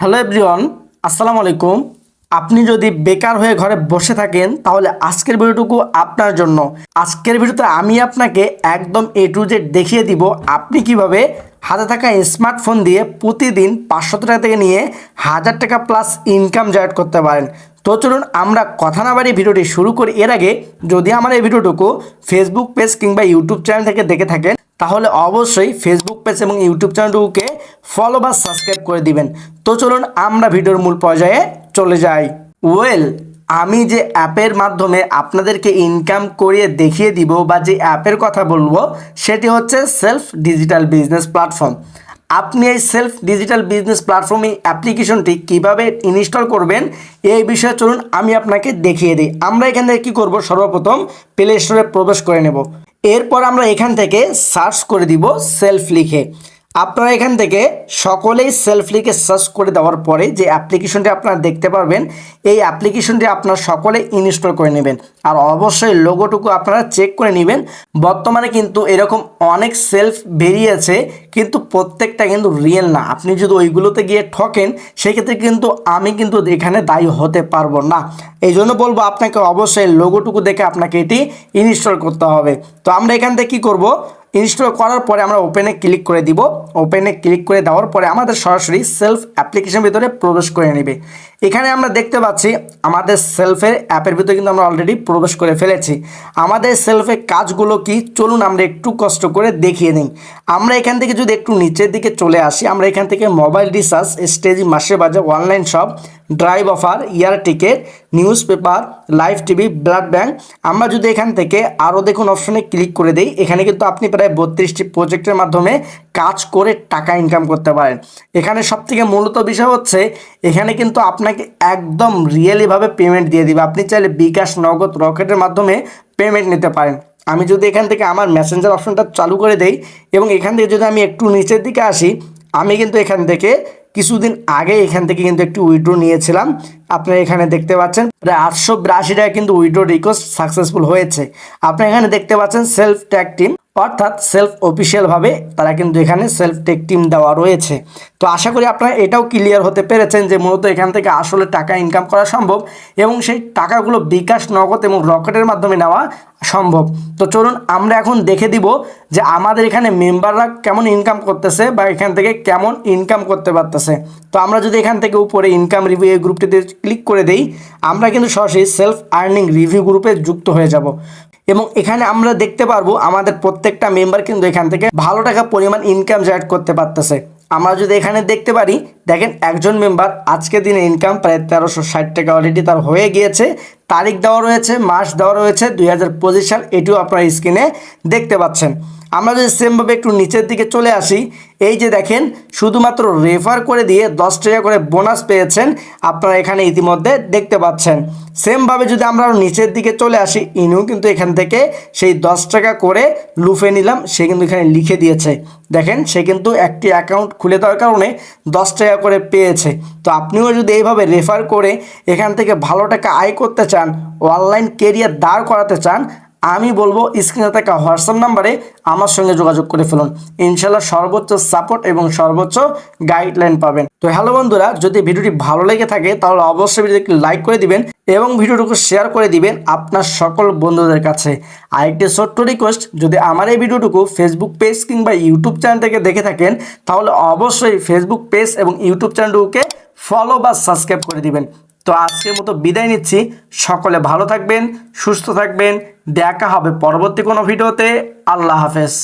Hello everyone, আসসালামু আলাইকুম। আপনি যদি বেকার হয়ে ঘরে বসে থাকেন, তাহলে আজকের ভিডিওটুকু আপনার জন্য। আজকের ভিডিওতে আমি আপনাকে একদম এ টু জেড দেখিয়ে দিব আপনি কীভাবে হাতে থাকা স্মার্টফোন দিয়ে প্রতিদিন পাঁচশো টাকা থেকে নিয়ে হাজার টাকা প্লাস ইনকাম জেনারেট করতে পারেন। তো চলুন আমরা কথা না বাড়ি ভিডিওটি শুরু করি। এর আগে যদি আমার এই ভিডিওটুকু ফেসবুক পেজ কিংবা ইউটিউব চ্যানেল থেকে দেখে থাকেন তাহলে অবশ্যই ফেসবুক পেজ এবং ইউটিউব চ্যানেলটুকুকে ফলো বা সাবস্ক্রাইব করে দিবেন। তো চলুন আমরা ভিডিওর মূল পর্যায়ে চলে যাই। ওয়েল আমি যে অ্যাপের মাধ্যমে আপনাদেরকে ইনকাম করিয়ে দেখিয়ে দিব বা যে অ্যাপের কথা বলব, সেটি হচ্ছে সেলফ ডিজিটাল বিজনেস প্ল্যাটফর্ম আপনি এই সেলফ ডিজিটাল বিজনেস প্ল্যাটফর্ম এই অ্যাপ্লিকেশনটি কীভাবে ইনস্টল করবেন, এই বিষয়ে চলুন আমি আপনাকে দেখিয়ে দিই। আমরা এখান থেকে কী করব? সর্বপ্রথম প্লে স্টোরে প্রবেশ করে নেব। এরপর আমরা এখান থেকে সার্চ করে দিব সেলফ লিখে। আপনারা এখান থেকে সকলেই সেলফ লিখে সার্চ করে দেওয়ার পরে যে অ্যাপ্লিকেশনটি আপনারা দেখতে পারবেন, এই অ্যাপ্লিকেশনটি আপনারা সকলে ইনস্টল করে নেবেন। আর অবশ্যই লোগোটুকু আপনারা চেক করে নেবেন। বর্তমানে কিন্তু এরকম অনেক সেলফ বেরিয়েছে, কিন্তু প্রত্যেকটা কিন্তু রিয়েল না। আপনি যদি ওইগুলোতে গিয়ে ঠকেন, সেক্ষেত্রে কিন্তু আমি কিন্তু এখানে দায়ী হতে পারব না। এই জন্য বলব আপনাকে অবশ্যই লোগোটুকু দেখে আপনাকে এটি ইনস্টল করতে হবে। তো আমরা এখান থেকে কী করব? ইনস্টল করার পরে আমরা ওপেনে ক্লিক করে দিব। ওপেনে ক্লিক করে দেওয়ার পরে আমাদের সরাসরি সেলফ অ্যাপ্লিকেশন ভিতরে প্রবেশ করে নেবে। এখানে আমরা দেখতে পাচ্ছি আমাদের সেলফের অ্যাপের ভিতরে কিন্তু আমরা অলরেডি প্রবেশ করে ফেলেছি। আমাদের সেলফের কাজগুলো কি? চলুন আমরা একটু কষ্ট করে দেখিয়ে নিই। আমরা এখান থেকে যদি একটু নিচের দিকে চলে আসি, আমরা এখান থেকে মোবাইল রিচার্জ স্টেজি মাসের বাজার online shop drive offer air ticket newspaper live TV, blood bank আমরা যদি এখান থেকে আরও দেখুন অপশনে ক্লিক করে দিই, এখানে কিন্তু আপনি প্রায় বত্রিশটি প্রজেক্টের মাধ্যমে কাজ করে টাকা ইনকাম করতে পারেন। এখানে সবথেকে মূলত বিষয় হচ্ছে, এখানে কিন্তু আপনাকে একদম রিয়েলিভাবে পেমেন্ট দিয়ে দিবে। আপনি চাইলে বিকাশ, নগদ রকেটের মাধ্যমে পেমেন্ট নিতে পারেন। আমি যদি এখান থেকে আমার মেসেঞ্জার অপশনটা চালু করে দেই এবং এখান থেকে যদি আমি একটু নিচের দিকে আসি, আমি কিন্তু এখান থেকে কিছুদিন আগে এখান থেকে কিন্তু একটি উইড্রো নিয়েছিলাম। আপনারা এখানে দেখতে পাচ্ছেন, প্রায় আটশো বিরাশি টাকা কিন্তু উইড্রো রিকোয়েস্ট সাকসেসফুল হয়েছে। আপনারা এখানে দেখতে পাচ্ছেন সেলফ ট্যাগ টিম অর্থাৎ সেলফ অফিসিয়ালভাবে তারা কিন্তু এখানে সেলফ টেক টিম দেওয়া রয়েছে। তো আশা করি আপনারা এটাও ক্লিয়ার হতে পেরেছেন যে মূলত এখান থেকে আসলে টাকা ইনকাম করা সম্ভব এবং সেই টাকাগুলো বিকাশ, নগদ এবং রকেটের মাধ্যমে নেওয়া সম্ভব। তো চলুন আমরা এখন দেখে দিব যে আমাদের এখানে মেম্বাররা কেমন ইনকাম করতেছে বা এখান থেকে কেমন ইনকাম করতে পারতেছে। তো আমরা যদি এখান থেকে উপরে ইনকাম রিভিউ এই গ্রুপটিতে ক্লিক করে দেই, আমরা কিন্তু সরাসরি সেলফ আর্নিং রিভিউ গ্রুপে যুক্ত হয়ে যাব। এবং এখানে আমরা দেখতে পারব আমাদের প্রত্যেকটা মেম্বার কিন্তু এখান থেকে ভালো টাকা পরিমাণ ইনকাম জেনারেট করতে পারতেছে। আমরা যদি এখানে দেখতে পারি দেখেন, একজন মেম্বার আজকে দিনে ইনকাম প্রায় তেরোশো ষাট টাকা অলরেডি তার হয়ে গিয়েছে। তারিখ দেওয়া রয়েছে, মাস দেওয়া রয়েছে, দুই হাজার পঁচিশ সাল। এটিও আপনার স্ক্রিনে দেখতে পাচ্ছেন। আমরা যদি সেমভাবে একটু নিচের দিকে চলে আসি, এই যে দেখেন, শুধুমাত্র রেফার করে দিয়ে দশ টাকা করে বোনাস পেয়েছেন আপনারা এখানে ইতিমধ্যে দেখতে পাচ্ছেন। সেমভাবে যদি আমরা নিচের দিকে চলে আসি, ইনিও কিন্তু এখান থেকে সেই দশ টাকা করে লুফে নিলাম, সে কিন্তু এখানে লিখে দিয়েছে। দেখেন, সে কিন্তু একটি অ্যাকাউন্ট খুলে দেওয়ার কারণে দশ টাকা করে পেয়েছে। তো আপনিও যদি এইভাবে রেফার করে এখান থেকে ভালো টাকা আয় করতে চান অনলাইন কেরিয়ার দাঁড় করাতে চান আমি বলব স্ক্রিনে থাকা হোয়াটসঅ্যাপ নাম্বারে আমার সঙ্গে যোগাযোগ করে ফেলুন। ইনশাল্লাহ সর্বোচ্চ সাপোর্ট এবং সর্বোচ্চ গাইডলাইন পাবেন। তো হ্যালো বন্ধুরা, যদি ভিডিওটি ভালো লেগে থাকে, তাহলে অবশ্যই ভিডিওটি লাইক করে দিবেন এবং ভিডিওটুকু শেয়ার করে দিবেন আপনার সকল বন্ধুদের কাছে। আরেকটি ছোট্ট রিকোয়েস্ট যদি আমার এই ভিডিওটুকু ফেসবুক পেজ কিংবা ইউটিউব চ্যানেল থেকে দেখে থাকেন, তাহলে অবশ্যই ফেসবুক পেজ এবং ইউটিউব চ্যানেলটুকুকে ফলো বা সাবস্ক্রাইব করে দিবেন। তো আজকের মতো বিদায় নিচ্ছি। সকলে ভালো থাকবেন, সুস্থ থাকবেন। দেখা হবে পরবর্তী কোনো ভিডিওতে। আল্লাহ হাফেজ।